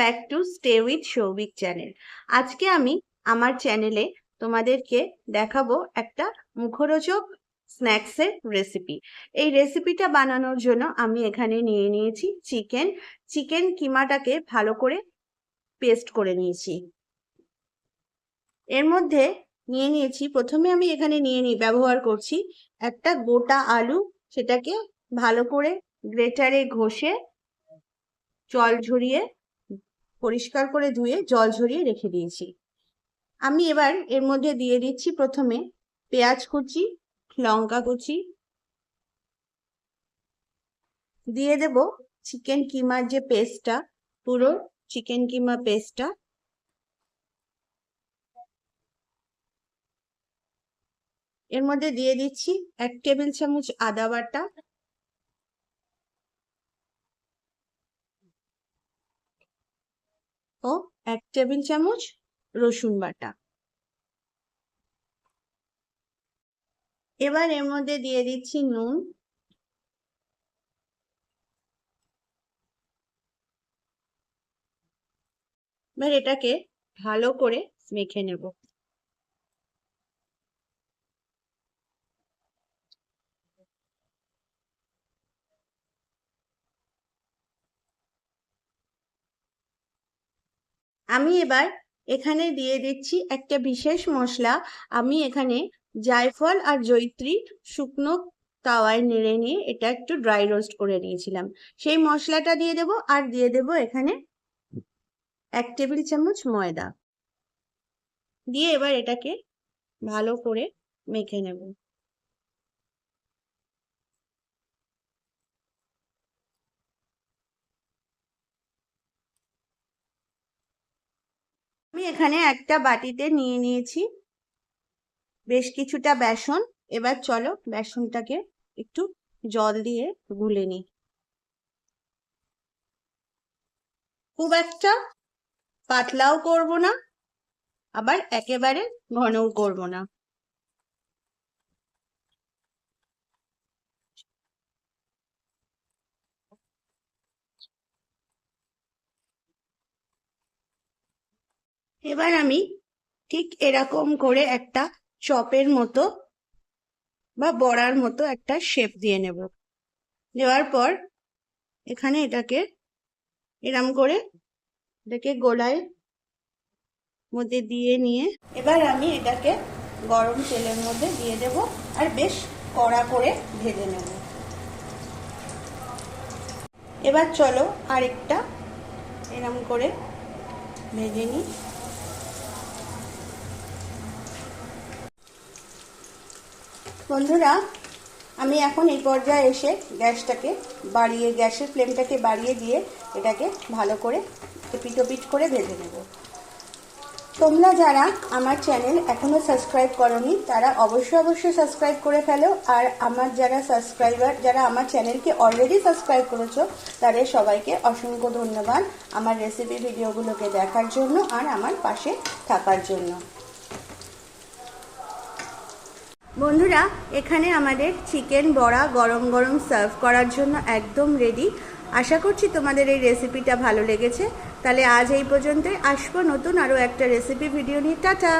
Back to stay with Souvik channel আজকে আমি আমার চ্যানেলে তোমাদেরকে দেখাবো একটা মুখরোচক স্ন্যাক্সের রেসিপি এই রেসিপিটা বানানোর জন্য আমি এখানে নিয়ে নিয়েছি চিকেন চিকেন কিমাটাকে ভালো করে পেস্ট করে নিয়েছি। এর মধ্যে নিয়ে নিয়েছি, প্রথমে আমি এখানে নিয়ে নিই ব্যবহার করছি একটা গোটা আলু, সেটাকে ভালো করে গ্রেটারে ঘষে জল ঝরিয়ে পরিষ্কার করে ধুয়ে জল ঝরিয়ে রেখে দিয়েছি। আমি এবার এর মধ্যে দিয়ে দিচ্ছি প্রথমে পেঁয়াজ কুচি, লঙ্কা কুচি। দিয়ে দেব চিকেন কিমার যে পেস্টটা, পুরো চিকেন কিমা পেস্টটা। এর মধ্যে দিয়ে দিচ্ছি এক টেবিল চামচ আদা বাটা। ও এক টেবিল চামচ রসুন বাটা। এবার এর মধ্যে দিয়ে দিচ্ছি নুন। এবার এটাকে ভালো করে মেখে নেব। আমি এবার এখানে দিয়ে দিচ্ছি একটা বিশেষ মশলা। আমি এখানে জায়ফল আর জৈত্রী শুকনো তাওয়ায় নেড়ে নিয়ে এটা একটু ড্রাই রোস্ট করে নিয়েছিলাম। সেই মশলাটা দিয়ে দেব আর দিয়ে দেব এখানে এক টেবিল চামচ ময়দা। দিয়ে এবার এটাকে ভালো করে মেখে নেব। আমি এখানে একটা বাটিতে নিয়ে নিয়েছি। বেশ কিছুটা বেসন। এবার চলো বেসনটাকে একটু জল দিয়ে গুলে নিই। খুব একটা পাতলাও করব না, আবার একেবারে ঘনও করব না। এবার আমি ঠিক এরকম করে একটা চপের মতো বা বড়ার মতো একটা শেপ দিয়ে নেব। দেওয়ার পর এখানে এটাকে এরম করে এটাকে গোলায় মধ্যে দিয়ে নিয়ে এবার আমি এটাকে গরম তেলের মধ্যে দিয়ে দেব আর বেশ কড়া করে ভেজে নেব। এবার চলো আরেকটা এরম করে ভেজে নিই। বন্ধুরা, আমি এখন এই পর্যায়ে এসে গ্যাসটাকে বাড়িয়ে, গ্যাসের ফ্লেমটাকে বাড়িয়ে দিয়ে এটাকে ভালো করে পিটোপিট করে ভেজে নেব। তোমরা যারা আমার চ্যানেল এখনও সাবস্ক্রাইব করনি, তারা অবশ্যই অবশ্যই সাবস্ক্রাইব করে ফেলো। আর আমার যারা সাবস্ক্রাইবার, যারা আমার চ্যানেলকে অলরেডি সাবস্ক্রাইব করেছ, তাদের সবাইকে অসংখ্য ধন্যবাদ আমার রেসিপি ভিডিওগুলোকে দেখার জন্য আর আমার পাশে থাকার জন্য। বন্ধুরা, এখানে আমাদের চিকেন বড়া গরম গরম সার্ভ করার জন্য একদম রেডি আশা করছি তোমাদের এই রেসিপিটা ভালো লেগেছে। তাহলে আজ এই পর্যন্তই। আসব নতুন আরও একটা রেসিপি ভিডিও নিয়ে। টাটা!